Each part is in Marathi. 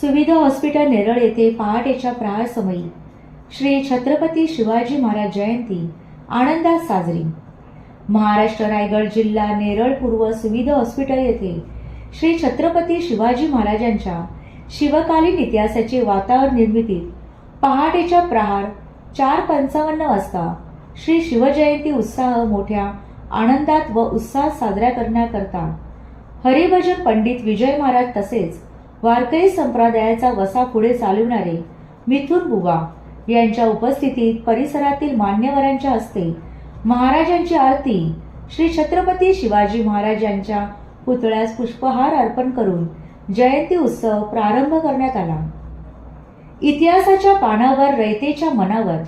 सुविधा हॉस्पिटल नेरळ येथे पहाटेच्या प्रहारसमयी श्री छत्रपती शिवाजी महाराज जयंती आनंदात साजरी. महाराष्ट्र रायगड जिल्हा नेरळ पूर्व सुविधा हॉस्पिटल येथे श्री छत्रपती शिवाजी महाराजांच्या शिवकालीन इतिहासाचे वातावरण निर्मितीत पहाटेच्या प्रहार चार पंचावन्न वाजता श्री शिवजयंती उत्साह मोठ्या आनंदात व उत्साहात साजरा करण्याकरता हरिभजन पंडित विजय महाराज तसेच वारकरी संप्रदायाचा वसा पुढे चालविणारे मिथुन बुवा यांच्या उपस्थितीत परिसरातील मान्यवरांच्या हस्ते महाराजांची आरती श्री छत्रपती शिवाजी महाराज यांच्या पुतळ्यास पुष्पहार अर्पण करून जयंती उत्सव प्रारंभ करण्यात आला. इतिहासाच्या पानावर रयतेच्या मनावर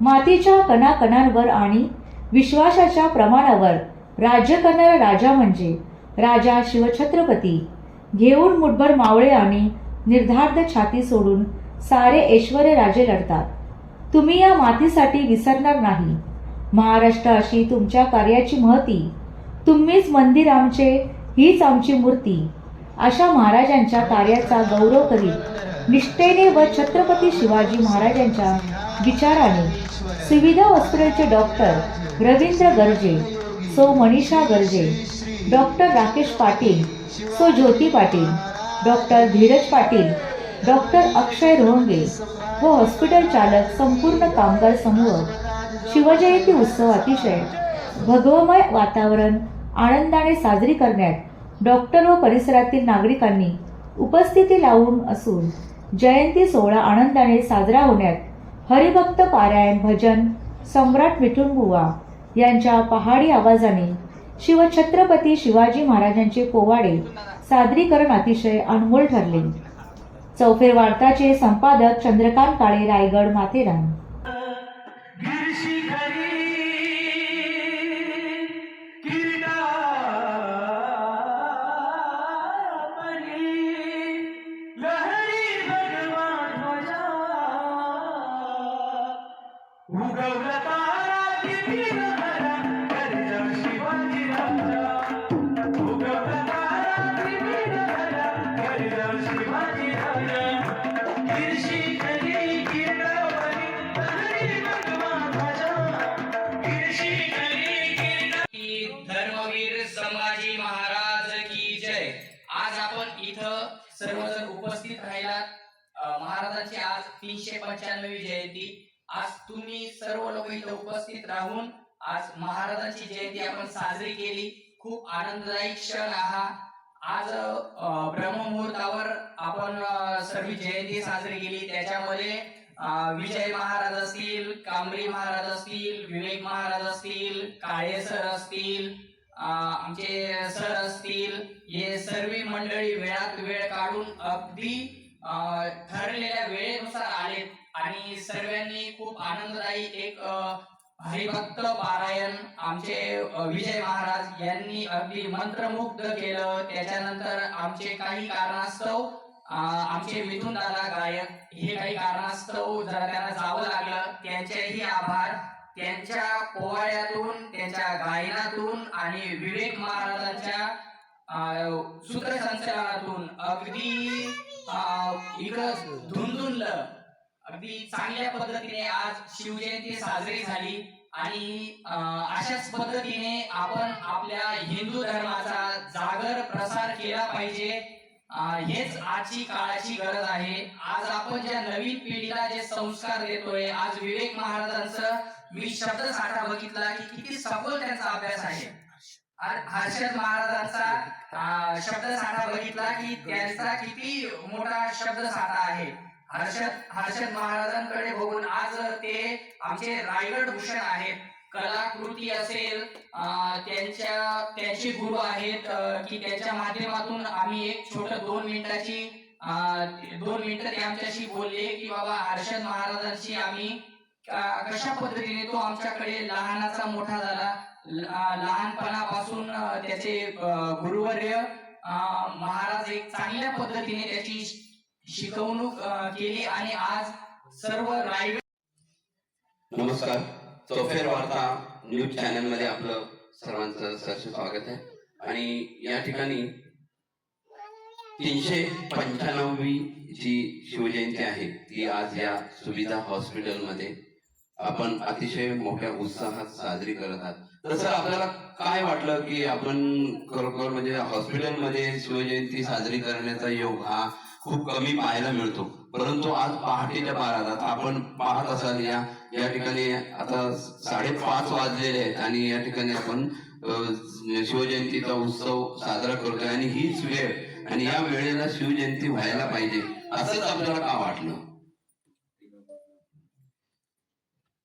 मातीच्या कणाकणांवर आणि विश्वासाच्या प्रमाणावर राज्य करणारा राजा म्हणजे राजा शिवछत्रपती घेऊन मुठभर मावळे आणि निर्धार्द छाती सोडून सारे ऐश्वर राजे लढतात. तुम्ही या मातीसाठी विसरणार नाही. महाराष्ट्र अशी तुमच्या कार्याची महती. तुम्हीच मंदिर आमचे हीच आमची मूर्ती. अशा महाराजांच्या कार्याचा गौरव करीत निष्ठेने व छत्रपती शिवाजी महाराजांच्या विचाराने सुविधा हॉस्पिटलचे डॉक्टर रवींद्र गर्जे सो मनीषा गर्जे डॉक्टर राकेश पाटील सो ज्योती पाटील डॉक्टर धीरज पाटील डॉक्टर अक्षय रोहंगे व हॉस्पिटल चालक संपूर्ण कामगार समूह. शिवजयंती उत्सव अतिशय भगवमय वातावरण आनंदाने साजरी करण्यात डॉक्टर व परिसरातील नागरिकांनी उपस्थिती लावून असून जयंती सोहळा आनंदाने साजरा होण्यात हरिभक्त पारायण भजन सम्राट मिठून बुवा यांच्या पहाडी आवाजाने शिवछत्रपती शिवाजी महाराजांचे पोवाडे सादरीकरण अतिशय अनमोल ठरले. चौफेर वार्ताचे संपादक चंद्रकांत काळे रायगड माथेरान. गिरशिखरी तारा आज तीनशे पंच्याण्णवी जयंती. आज तुम्ही सर्व लोक इथे उपस्थित राहून आज महाराजांची जयंती आपण साजरी केली. खूप आनंददायी क्षण हा आज ब्रह्ममुहूर्तावर आपण अ, सर्व जयंती साजरी केली. त्याच्यामध्ये विजय महाराज असतील कांबरी महाराज असतील विवेक महाराज असतील काळे सर असतील आमचे सर असतील. हे सर्व मंडळी वेळात वेळ काढून अगदी ठरलेल्या वेळेनुसार आले आणि सर्वांनी खूप आनंददायी एक हरिभक्त पारायण आमचे विजय महाराज यांनी अगदी मंत्रमुग्ध केलं. त्याच्यानंतर आमचे काही कारणास्तव आमचे मिथुन दादा गायक हे काही कारणास्तव जरा त्यांना जावं लागलं. त्यांचेही आभार. त्यांच्या पोवाड्यातून त्यांच्या गायनातून आणि विवेक महाराजांच्या अं, सूत्रसंचलनातून अगदी अं, इकडं धुंदुनलं अगदी चांगल्या पद्धतीने आज शिवजयंती साजरी झाली आणि अशाच पद्धतीने आपण आपल्या हिंदू धर्माचा जागर प्रसार केला पाहिजे. हेच आजची काळाची गरज आहे. आज आपण ज्या नवीन पिढीला जे संस्कार देतोय आज विवेक महाराजांचं मी शब्द साठा बघितला की किती सखोल त्यांचा अभ्यास आहे. हर्षद महाराजांचा शब्द साठा बघितला की त्यांचा किती मोठा शब्द साठा आहे. हर्षद हर्षद महाराजांकडे बघून आज ते आमचे रायगड भूषण आहेत. कलाकृती असेल त्यांच्या त्यांचे गुरु आहेत की त्यांच्या माध्यमातून आम्ही एक छोट दोन मिनिटाची दोन मिनिटं ते आमच्याशी बोलले की बाबा हर्षद महाराजांशी आम्ही कशा पद्धतीने तो आमच्याकडे लहानाचा मोठा झाला. लहानपणापासून त्याचे गुरुवर्य महाराज एक चांगल्या पद्धतीने त्याची शिकवणूक केली आणि आज सर्व रायगड नमस्कार. चौफेर वार्ता न्यूज चॅनलमध्ये आपलं सर्वांचं सहर्ष स्वागत आहे. आणि या ठिकाणी तीनशे पंच्याण्णवी जी शिवजयंती आहे. ती आज या सुविधा हॉस्पिटलमध्ये आपण अतिशय मोठ्या उत्साहात साजरी करत आहात. सर आपल्याला काय वाटलं की आपण खरोखर म्हणजे हॉस्पिटलमध्ये शिवजयंती साजरी करण्याचा योग हा खूप कमी पाहायला मिळतो. परंतु आज पहाटेच्या पारात आपण पाहत असाल या या ठिकाणी आता साडेपाच वाजलेले आहेत आणि या ठिकाणी आपण शिवजयंतीचा उत्सव साजरा करतोय आणि हीच वेळ आणि या वेळेला शिवजयंती व्हायला पाहिजे. असंच आपल्याला का वाटलं?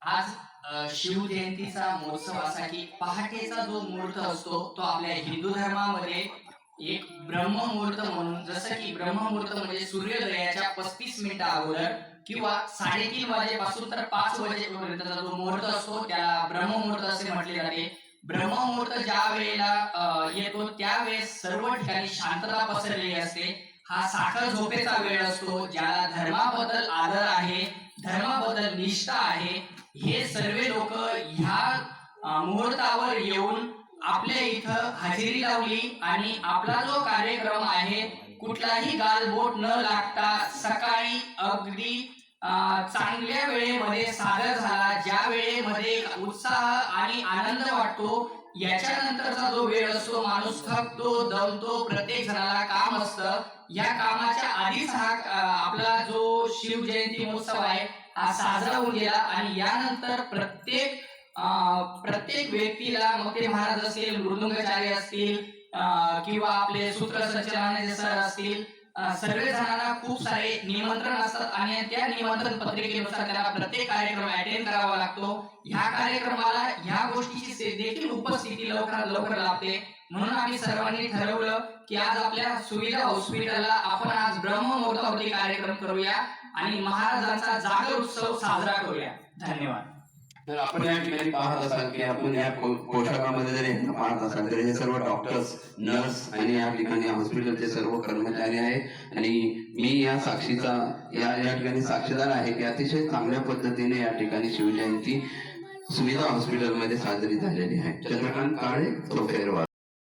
आज शिवजयंतीचा महोत्सव असा की पहाटेचा जो मुहूर्त असतो तो आपल्या हिंदू धर्मामध्ये एक ब्रह्ममुहूर्त म्हणून जसं की ब्रह्ममुहूर्त म्हणजे सूर्योदयाच्या पस्तीस मिनिटा अगोदर किंवा साडेतीन वाजेपासून तर पाच वाजेपर्यंतचा जो मुहूर्त असतो त्याला ब्रह्ममुहूर्त असे म्हटले जाते. ब्रह्ममुहूर्त ज्या वेळेला येतो त्यावेळेस सर्व ठिकाणी शांतता पसरलेली असते. हा साखर झोपेचा वेळ असतो ज्याला धर्माबद्दल आदर आहे धर्माबद्दल निष्ठा आहे हे सर्व लोक ह्या मुहूर्तावर येऊन आपल्या इथं हजेरी लावली आणि आपला जो कार्यक्रम आहे कुठलाही गालबोट न लागता सकाळी अगदी चांगल्या वेळेमध्ये सादर झाला. ज्या वेळेमध्ये उत्साह आणि आनंद वाटतो याच्यानंतरचा जो वेळ असतो माणूस थकतो दमतो प्रत्येक जणाला काम असतं. या कामाच्या आधीच हा आपला जो शिवजयंती महोत्सव आहे हा साजरा होऊन गेला. आणि यानंतर प्रत्येक प्रत्येक व्यक्तीला मग ते महाराज असतील मृदुंगाचार्य असतील किंवा आपले सूत्रसंचालनाचे सर असतील सगळे जणांना खूप सारे निमंत्रण असतात आणि त्या निमंत्रण पत्रिकेनुसार त्याला प्रत्येक कार्यक्रम अटेंड करावा लागतो. ह्या कार्यक्रमाला ह्या गोष्टीची देखील उपस्थिती लवकरात लवकर लाभते. म्हणून आम्ही सर्वांनी ठरवलं की आज आपल्या सुविधा हॉस्पिटलला आपण आज ब्रह्ममुहूर्तावरती कार्यक्रम करूया आणि महाराजांचा जागर उत्सव साजरा करूया. धन्यवाद. तर आपण या ठिकाणी पाहत असाल की आपण या पोशाखामध्ये जर यांना पाहत असाल तर हे सर्व डॉक्टर्स नर्स आणि या ठिकाणी हॉस्पिटलचे सर्व कर्मचारी आहेत. आणि मी या साक्षीचा या या ठिकाणी साक्षीदार आहे की अतिशय चांगल्या पद्धतीने या ठिकाणी शिवजयंती सुविधा हॉस्पिटलमध्ये साजरी झालेली आहे. चंद्रकांत काळे चौफेरवार